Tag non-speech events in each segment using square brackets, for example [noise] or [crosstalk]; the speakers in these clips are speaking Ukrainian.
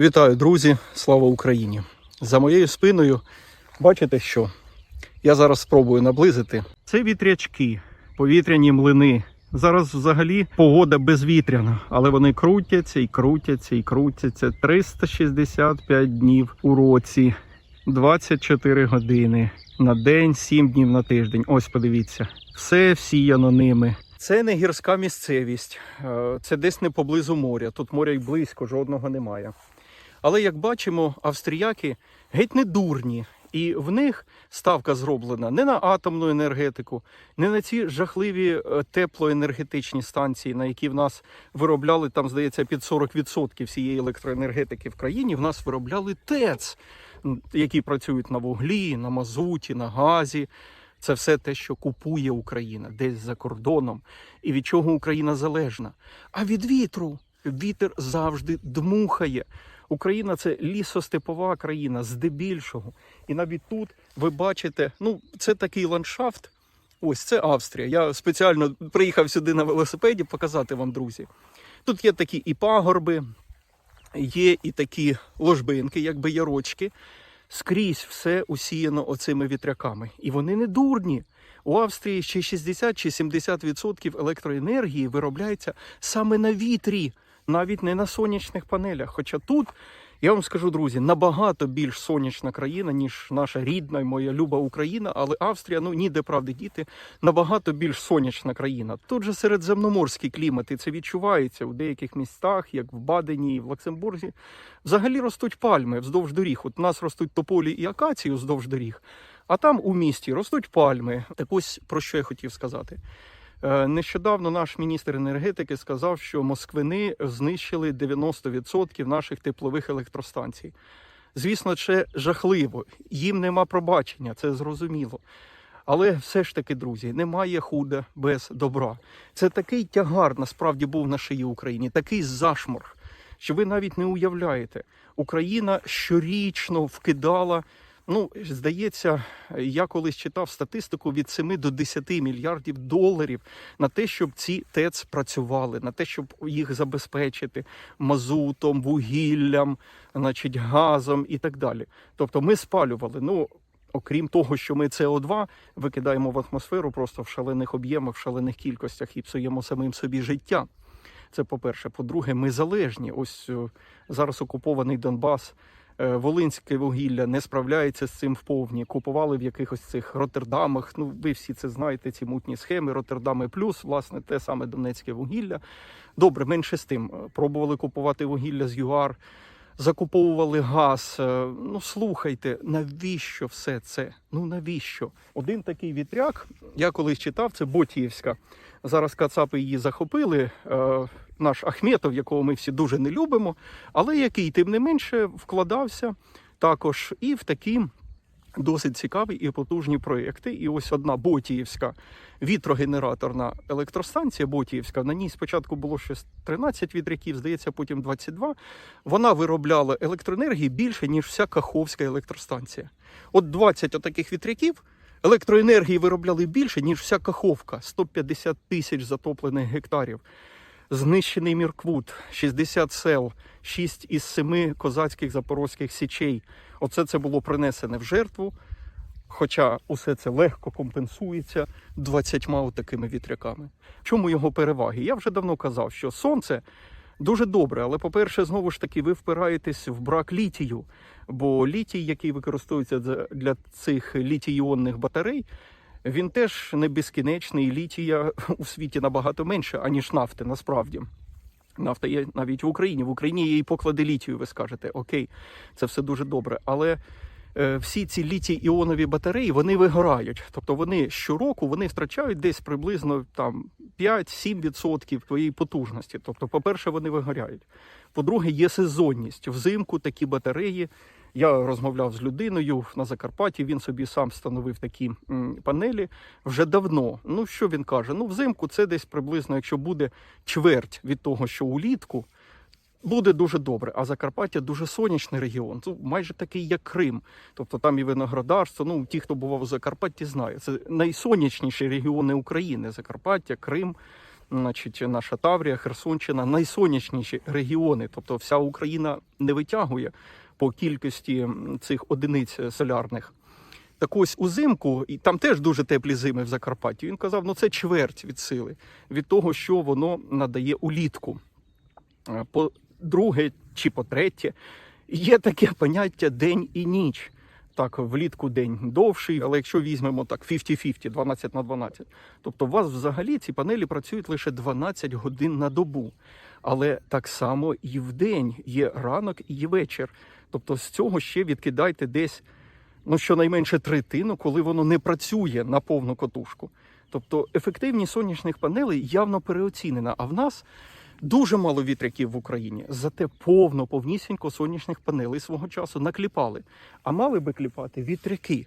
Вітаю, друзі! Слава Україні! За моєю спиною бачите що? Я зараз спробую наблизити. Це вітрячки, повітряні млини. Зараз взагалі погода безвітряна, але вони крутяться і крутяться і крутяться 365 днів у році, 24 години на день, 7 днів на тиждень. Ось подивіться, все всіяно ними. Це не гірська місцевість, е, це десь не поблизу моря. Тут моря й близько, жодного немає. Але як бачимо, австріяки геть не дурні, і в них ставка зроблена не на атомну енергетику, не на ці жахливі е, теплоенергетичні станції, на які в нас виробляли там, здається, під 40% всієї електроенергетики в країні. В нас виробляли ТЕЦ, які працюють на вуглі, на мазуті, на газі. Це все те, що купує Україна десь за кордоном, і від чого Україна залежна. А від вітру вітер завжди дмухає. Україна це лісостепова країна здебільшого. І навіть тут ви бачите, ну це такий ландшафт. Ось це Австрія. Я спеціально приїхав сюди на велосипеді показати вам, друзі. Тут є такі і пагорби, є і такі ложбинки, якби ярочки. Скрізь все усіяно оцими вітряками. І вони не дурні. У Австрії ще 60 чи 70% електроенергії виробляється саме на вітрі, навіть не на сонячних панелях. Хоча тут, я вам скажу, друзі, набагато більш сонячна країна, ніж наша рідна і моя люба Україна, але Австрія, ну ніде правди діти, набагато більш сонячна країна. Тут же середземноморський клімат, і це відчувається у деяких містах, як в Бадені і в Люксембурзі. Взагалі ростуть пальми вздовж доріг. От у нас ростуть тополі і акації вздовж доріг. А там у місті ростуть пальми. Так ось про що я хотів сказати. Е, Нещодавно наш міністр енергетики сказав, що москвини знищили 90% наших теплових електростанцій. Звісно, це жахливо. Їм нема пробачення, це зрозуміло. Але все ж таки, друзі, немає худа без добра. Це такий тягар насправді був на шиї Україні, такий зашморг, що ви навіть не уявляєте. Україна щорічно вкидала. Ну, здається, я колись читав статистику від 7 до 10 мільярдів доларів на те, щоб ці ТЕЦ працювали, на те, щоб їх забезпечити мазутом, вугіллям, значить, газом і так далі. Тобто ми спалювали. Ну, окрім того, що ми СО2 викидаємо в атмосферу просто в шалених об'ємах, в шалених кількостях і псуємо самим собі життя. Це по-перше. По-друге, ми залежні. Ось е, зараз окупований Донбас. Е, Волинське вугілля не справляється з цим вповні. Купували в якихось цих Роттердамах. Ну, ви всі це знаєте, ці мутні схеми. Роттердами плюс, власне, те саме Донецьке вугілля. Добре, менше з тим. Е, Пробували купувати вугілля з ЮАР, закуповували газ. Е, Ну слухайте, навіщо все це? Ну навіщо? Один такий вітряк, я колись читав, це Ботіївська. Зараз Кацапи її захопили. Наш Ахметов, якого ми всі дуже не любимо, але який тим не менше вкладався також і в такі досить цікаві і потужні проекти. І ось одна Ботіївська вітрогенераторна електростанція Ботіївська. На ній спочатку було щось 13 вітряків, здається, потім 22. Вона виробляла електроенергії більше, ніж вся Каховська електростанція. От 20 отаких вітряків. Електроенергії виробляли більше, ніж вся Каховка 150 тисяч затоплених гектарів. Знищений Мірквуд, 60 сел, 6 із 7 козацьких запорозьких січей. Оце це було принесене в жертву. Хоча усе це легко компенсується 20 такими вітряками. Чому його переваги? Я вже давно казав, що сонце дуже добре, але, по-перше, знову ж таки, ви впираєтесь в брак літію. Бо літій, який використовується для цих літій-іонних батарей, він теж не безкінечний. Літія у світі набагато менше, аніж нафти, насправді. Нафта є навіть в Україні. В Україні є і поклади літію, ви скажете, окей, це все дуже добре. Але е, всі ці літій-іонові батареї вони вигорають. Тобто вони щороку вони втрачають десь приблизно там 5-7% своєї потужності. Тобто, по-перше, вони вигоряють. По-друге, є сезонність. Взимку такі батареї. Я розмовляв з людиною на Закарпатті. Він собі сам встановив такі панелі вже давно. Ну що він каже? Ну, взимку це десь приблизно, якщо буде чверть від того, що улітку, буде дуже добре. А Закарпаття дуже сонячний регіон. Ну, майже такий, як Крим. Тобто там і виноградарство. Ну, ті, хто бував у Закарпатті, знають. Це найсонячніші регіони України: Закарпаття, Крим. значить, наша Таврія, Херсонщина найсонячніші регіони. Тобто вся Україна не витягує по кількості цих одиниць е, солярних. Так ось узимку, і там теж дуже теплі зими в Закарпатті. Він казав, ну це чверть від сили, від того, що воно надає улітку. Е, По-друге чи по-третє, є таке поняття день і ніч. Так, влітку день довший, але якщо візьмемо так 50-50, 12 на 12, тобто у вас взагалі ці панелі працюють лише 12 годин на добу. Але так само і в день є ранок і є вечір. Тобто з цього ще відкидайте десь ну, щонайменше третину, коли воно не працює на повну котушку. Тобто ефективність сонячних панелей явно переоцінена. А в нас дуже мало вітряків в Україні. Зате повно, повнісінько сонячних панелей свого часу накліпали. А мали би кліпати вітряки.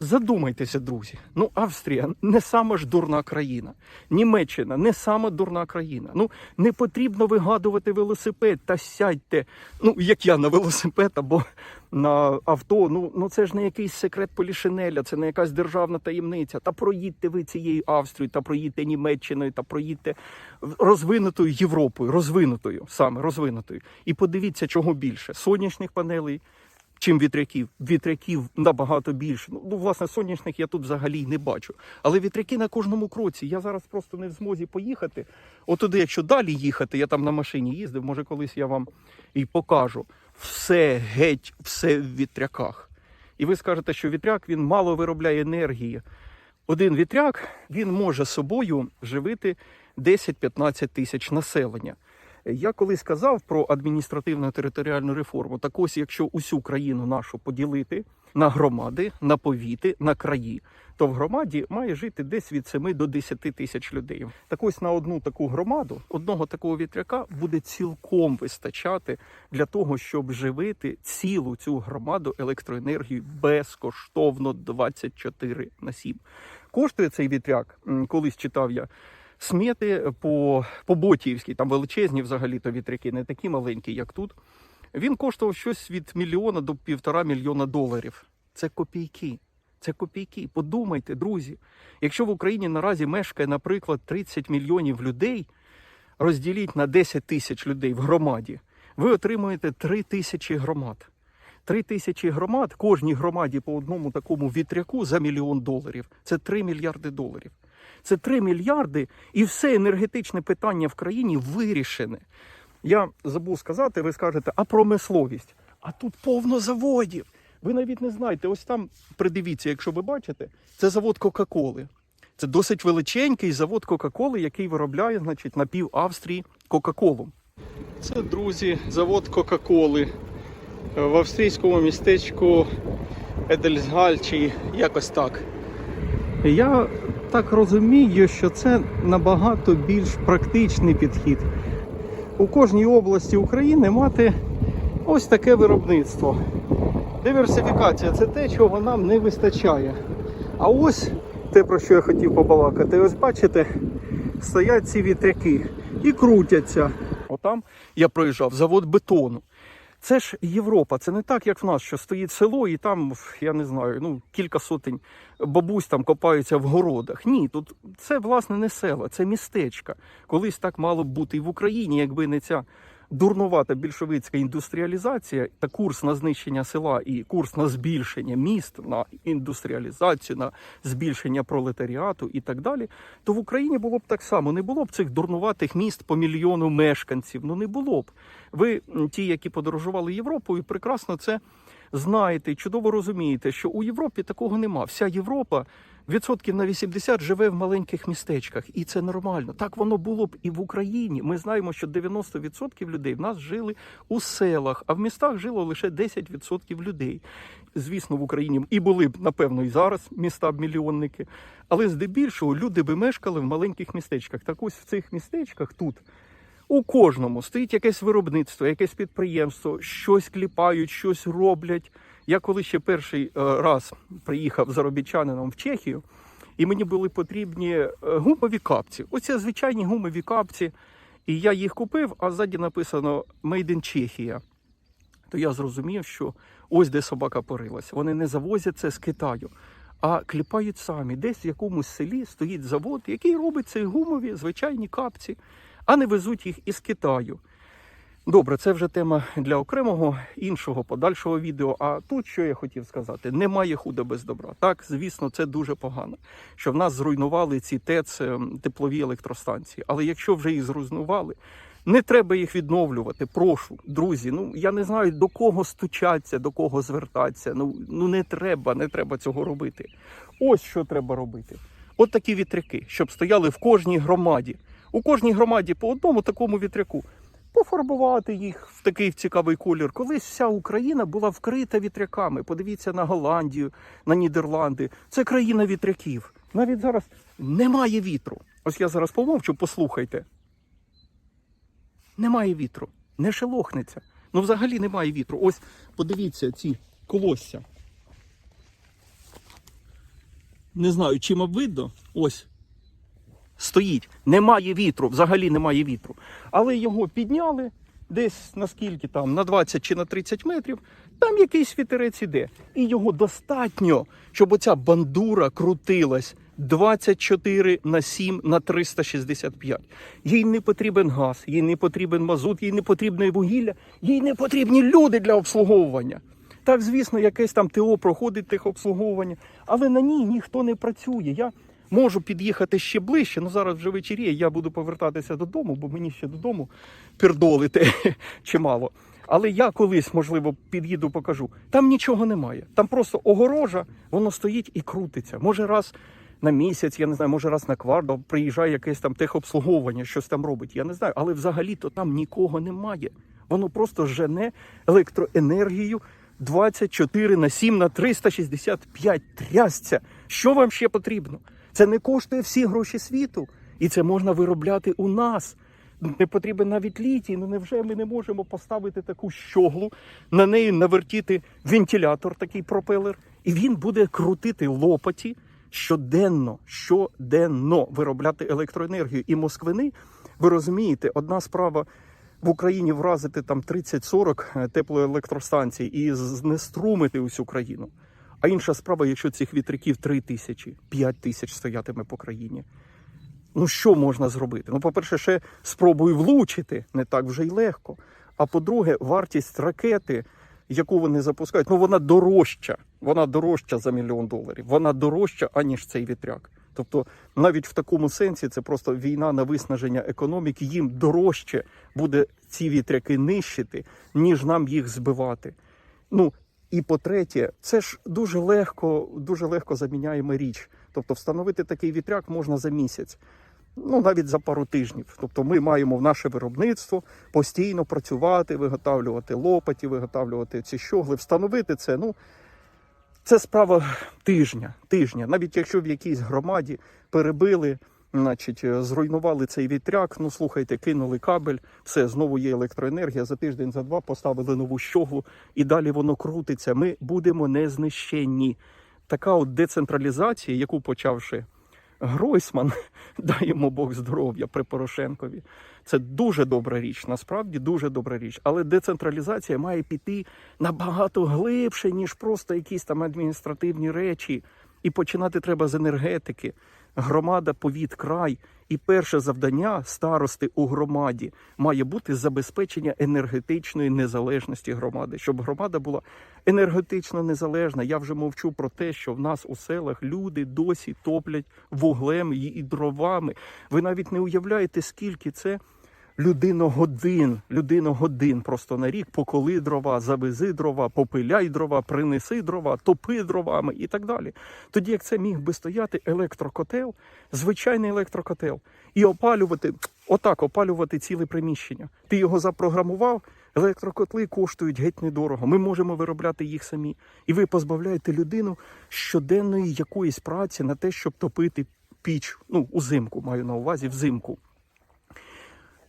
Задумайтеся, друзі. Ну, Австрія не сама ж дурна країна. Німеччина не сама дурна країна. Ну, не потрібно вигадувати велосипед та сядьте. Ну, як я на велосипед або на авто. Ну, ну це ж не якийсь секрет Полішинеля, це не якась державна таємниця. Та проїдьте ви цією Австрією, та проїдьте Німеччиною, та проїдьте розвинутою Європою, розвинутою, саме розвинутою. І подивіться, чого більше: сонячних панелей чим вітряків. Вітряків набагато більше. Ну, ну, власне, сонячних я тут взагалі не бачу. Але вітряки на кожному кроці. Я зараз просто не в змозі поїхати. От туди, якщо далі їхати, я там на машині їздив, може колись я вам і покажу. Все геть, все в вітряках. І ви скажете, що вітряк він мало виробляє енергії. Один вітряк він може собою живити 10-15 тисяч населення. Я колись казав про адміністративну територіальну реформу. Так ось, якщо усю країну нашу поділити на громади, на повіти, на краї, то в громаді має жити десь від 7 до 10 тисяч людей. Так ось на одну таку громаду, одного такого вітряка буде цілком вистачати для того, щоб живити цілу цю громаду електроенергією безкоштовно 24 на 7. Коштує цей вітряк, колись читав я. Смети по, по Ботіївській, там величезні взагалі-то вітряки, не такі маленькі, як тут. Він коштував щось від мільйона до півтора мільйона доларів. Це копійки. Це копійки. Подумайте, друзі. Якщо в Україні наразі мешкає, наприклад, 30 мільйонів людей, розділіть на 10 тисяч людей в громаді, ви отримуєте 3 тисячі громад. 3 тисячі громад, кожній громаді по одному такому вітряку за мільйон доларів. Це 3 мільярди доларів. Це 3 мільярди, і все енергетичне питання в країні вирішене. Я забув сказати, ви скажете, а промисловість? А тут повно заводів. Ви навіть не знаєте, ось там придивіться, якщо ви бачите, це завод Кока-Коли. Це досить величенький завод Кока-Коли, який виробляє, значить, на пів Австрії Кока-Колу. Це, друзі, завод Кока-Коли в австрійському містечку Едельсгаль чи якось так. Я так розумію, що це набагато більш практичний підхід. У кожній області України мати ось таке виробництво. Диверсифікація це те, чого нам не вистачає. А ось те, про що я хотів побалакати, ось бачите, стоять ці вітряки і крутяться. Отам я проїжджав завод бетону. Це ж Європа, це не так, як в нас, що стоїть село, і там, я не знаю, ну кілька сотень бабусь там копаються в городах. Ні, тут це власне не село, це містечка. Колись так мало б бути і в Україні, якби не ця дурнувата більшовицька індустріалізація та курс на знищення села і курс на збільшення міст, на індустріалізацію, на збільшення пролетаріату і так далі, то в Україні було б так само. Не було б цих дурнуватих міст по мільйону мешканців. Ну не було б. Ви, ті, які подорожували Європою, прекрасно це знаєте чудово розумієте, що у Європі такого нема. Вся Європа відсотків на 80 живе в маленьких містечках, і це нормально. Так воно було б і в Україні. Ми знаємо, що 90% людей в нас жили у селах, а в містах жило лише 10% людей. Звісно, в Україні і були б, напевно, і зараз міста б мільйонники. Але здебільшого люди би мешкали в маленьких містечках. Так ось в цих містечках тут. У кожному стоїть якесь виробництво, якесь підприємство, щось кліпають, щось роблять. Я коли ще перший е, раз приїхав заробітчанином в Чехію, і мені були потрібні е, гумові капці. Оце звичайні гумові капці. І я їх купив, а ззаді написано Made in Чехія. То я зрозумів, що ось де собака порилась. Вони не завозять це з Китаю. а кліпають самі. Десь в якомусь селі стоїть завод, який робить ці гумові звичайні капці, а не везуть їх із Китаю. Добре, це вже тема для окремого іншого подальшого відео. А тут що я хотів сказати: немає худа без добра. Так, звісно, це дуже погано, що в нас зруйнували ці ТЕЦ ем, теплові електростанції. Але якщо вже їх зруйнували, не треба їх відновлювати. Прошу, друзі. Ну я не знаю до кого стучаться, до кого звертатися. Ну ну не треба, не треба цього робити. Ось що треба робити. От такі вітряки, щоб стояли в кожній громаді. У кожній громаді по одному такому вітряку. Пофарбувати їх в такий цікавий колір. Колись вся Україна була вкрита вітряками. Подивіться на Голландію, на Нідерланди. Це країна вітряків. Навіть зараз немає вітру. Ось я зараз помовчу, послухайте. Немає вітру, не шелохнеться. Ну, взагалі немає вітру. Ось подивіться ці колосся. Не знаю, чим видно. Ось стоїть. Немає вітру, взагалі немає вітру. Але його підняли десь наскільки там, на 20 чи на 30 метрів, там якийсь вітерець іде. І його достатньо, щоб оця бандура крутилась 24 на 7 на 365. Їй не потрібен газ, їй не потрібен мазут, їй не потрібне вугілля, їй не потрібні люди для обслуговування. Так, звісно, якесь там ТО проходить техобслуговування, але на ній ніхто не працює. Я можу під'їхати ще ближче, ну зараз вже вечеріє, я буду повертатися додому, бо мені ще додому пердолити [laughs] чимало. Але я колись, можливо, під'їду, покажу. Там нічого немає. Там просто огорожа, воно стоїть і крутиться. Може, раз на місяць, я не знаю, може раз на квартал приїжджає якесь там техобслуговування, щось там робить. Я не знаю, але взагалі-то там нікого немає. Воно просто жене електроенергію 24 на 7 на 365 трясця. Що вам ще потрібно? Це не коштує всі гроші світу, і це можна виробляти у нас. Не потрібен навіть літій. Ну невже ми не можемо поставити таку щоглу, на неї навертіти вентилятор, такий пропелер, і він буде крутити лопаті щоденно, щоденно виробляти електроенергію. І москвини, ви розумієте, одна справа в Україні вразити там 30-40 теплоелектростанцій і знеструмити усю країну. А інша справа, якщо цих вітряків 3 тисячі, 5 тисяч стоятиме по країні. Ну що можна зробити? Ну, по-перше, ще спробую влучити, не так вже й легко. А по-друге, вартість ракети, яку вони запускають, ну вона дорожча. Вона дорожча за мільйон доларів. Вона дорожча, аніж цей вітряк. Тобто, навіть в такому сенсі це просто війна на виснаження економіки. Їм дорожче буде ці вітряки нищити, ніж нам їх збивати. Ну і по-третє, це ж дуже легко, дуже легко заміняємо річ. Тобто, встановити такий вітряк можна за місяць. Ну, навіть за пару тижнів. Тобто ми маємо в наше виробництво постійно працювати, виготовлювати лопаті, виготовлювати ці щогли, встановити це. Ну, це справа тижня. тижня. Навіть якщо в якійсь громаді перебили, значить, е, зруйнували цей вітряк, ну слухайте, кинули кабель, все, знову є електроенергія. За тиждень, за два поставили нову щоглу, і далі воно крутиться. Ми будемо не знищенні. Така от децентралізація, яку почавши Гройсман, [laughs] дай йому Бог здоров'я при Порошенкові. Це дуже добра річ, насправді дуже добра річ. Але децентралізація має піти набагато глибше, ніж просто якісь там адміністративні речі. І починати треба з енергетики. Громада, повіт, край. І перше завдання старости у громаді має бути забезпечення енергетичної незалежності громади, щоб громада була енергетично незалежна. Я вже мовчу про те, що в нас у селах люди досі топлять вуглем і дровами. Ви навіть не уявляєте, скільки це людиногодин, людиногодин просто на рік, поколи дрова, завези дрова, попиляй дрова, принеси дрова, топи дровами і так далі. Тоді як це міг би стояти електрокотел, звичайний електрокотел, і опалювати, отак опалювати ціле приміщення. Ти його запрограмував. Електрокотли коштують геть недорого. Ми можемо виробляти їх самі. І ви позбавляєте людину щоденної якоїсь праці на те, щоб топити піч. Ну, узимку маю на увазі взимку.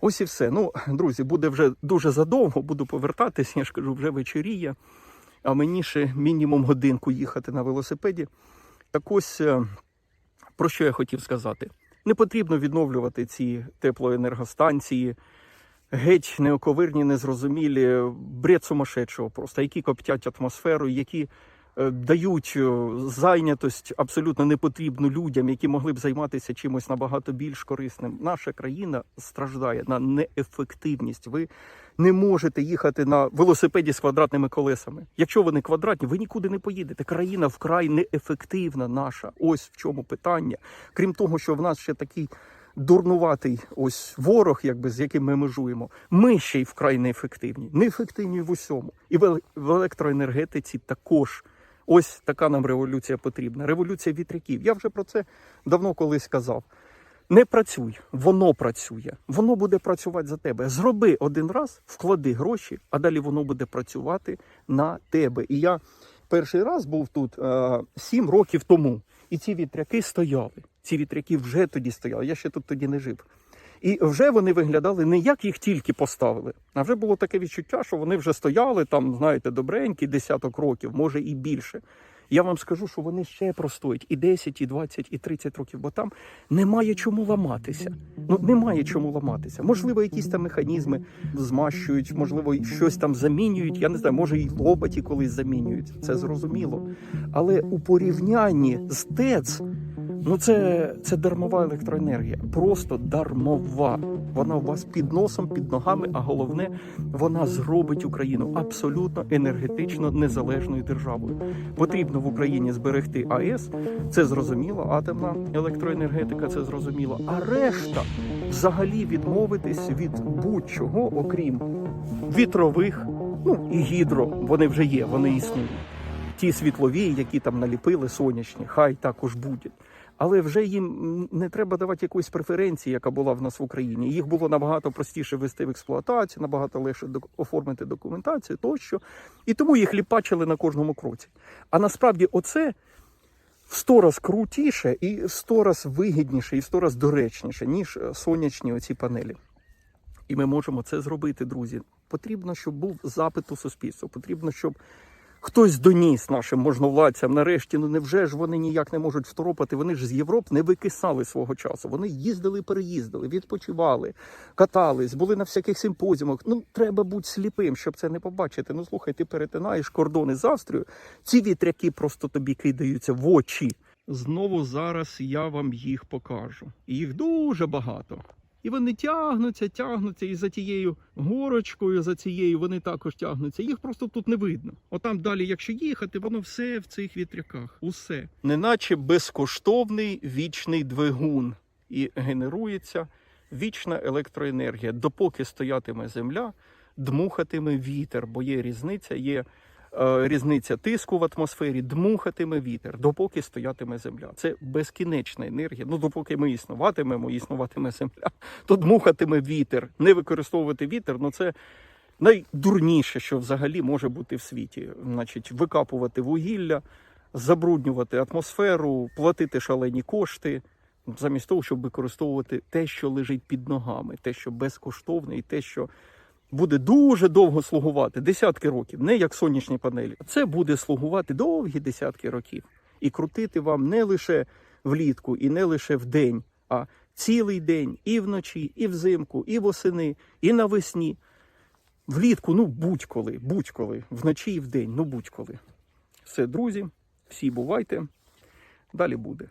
Ось і все. Ну, друзі, буде вже дуже задовго, буду повертатись, я ж кажу, вже вечоріє, а мені ще мінімум годинку їхати на велосипеді. Так ось е, про що я хотів сказати. Не потрібно відновлювати ці теплоенергостанції, геть неоковирні, незрозумілі, бред сумасшедшого просто, які коптять атмосферу, які дають е, зайнятость абсолютно непотрібну людям, які могли б займатися чимось набагато більш корисним. Наша країна страждає на неефективність. Ви не можете їхати на велосипеді з квадратними колесами. Якщо вони квадратні, ви нікуди не поїдете. Країна вкрай неефективна наша. Ось в чому питання. Крім того, що в нас ще такий дурнуватий ось ворог, якби з яким ми межуємо. Ми ще й вкрай неефективні. Неефективні в усьому. І в електроенергетиці також. Ось така нам революція потрібна. Революція вітряків. Я вже про це давно колись казав. Не працюй, воно працює. Воно буде працювати за тебе. Зроби один раз, вклади гроші, а далі воно буде працювати на тебе. І я перший раз був тут е, сім років тому, і ці вітряки стояли. Ці вітряки вже тоді стояли. Я ще тут тоді не жив. І вже вони виглядали не як їх тільки поставили, а вже було таке відчуття, що вони вже стояли там, знаєте, добренькі десяток років, може і більше. Я вам скажу, що вони ще простоять і 10, і 20, і 30 років, бо там немає чому ламатися. Ну немає чому ламатися. Можливо, якісь там механізми змащують, можливо, щось там замінюють. Я не знаю, може і лопаті колись замінюють. Це зрозуміло. Але у порівнянні з ТЕЦ, ну це, це дармова електроенергія. Просто дармова. Вона у вас під носом, під ногами, а головне, вона зробить Україну абсолютно енергетично незалежною державою. Потрібно в Україні зберегти АЕС, це зрозуміло, атомна електроенергетика, це зрозуміло. А решта взагалі відмовитись від будь-чого, окрім вітрових, ну і гідро, вони вже є, вони існують. Ті світлові, які там наліпили сонячні, хай також будуть. Але вже їм не треба давати якоїсь преференції, яка була в нас в Україні. Їх було набагато простіше ввести в експлуатацію, набагато легше оформити документацію тощо. І тому їх ліпачили на кожному кроці. А насправді, оце в сто раз крутіше і в сто раз вигідніше, і в сто раз доречніше, ніж е, сонячні оці панелі. І ми можемо це зробити, друзі. Потрібно, щоб був запит у суспільства. Потрібно, щоб хтось доніс нашим можновладцям. Нарешті, ну невже ж вони ніяк не можуть второпати? Вони ж з Європи не викисали свого часу. Вони їздили, переїздили, відпочивали, катались, були на всяких симпозіумах. Ну треба бути сліпим, щоб це не побачити. Ну слухай, ти перетинаєш кордони з Австрією. Ці вітряки просто тобі кидаються в очі. Знову зараз я вам їх покажу. Їх дуже багато. І вони тягнуться, тягнуться, і за тією горочкою, за цією вони також тягнуться. Їх просто тут не видно. Отам далі, якщо їхати, воно все в цих вітряках. Усе. Неначе безкоштовний вічний двигун. І генерується вічна електроенергія. Допоки стоятиме земля, дмухатиме вітер, бо є різниця, є різниця тиску в атмосфері, дмухатиме вітер, допоки стоятиме земля. Це безкінечна енергія. Ну, допоки ми існуватимемо, існуватиме земля, то дмухатиме вітер. Не використовувати вітер, ну це найдурніше, що взагалі може бути в світі. Значить, викапувати вугілля, забруднювати атмосферу, платити шалені кошти. Замість того, щоб використовувати те, що лежить під ногами, те, що безкоштовне, і те, що буде дуже довго слугувати, десятки років, не як сонячні панелі. Це буде слугувати довгі десятки років і крутити вам не лише влітку, і не лише вдень, а цілий день і вночі, і взимку, і восени, і навесні. Влітку, ну будь-коли, будь-коли, вночі і вдень, ну будь-коли. Все, друзі, всі бувайте. Далі буде.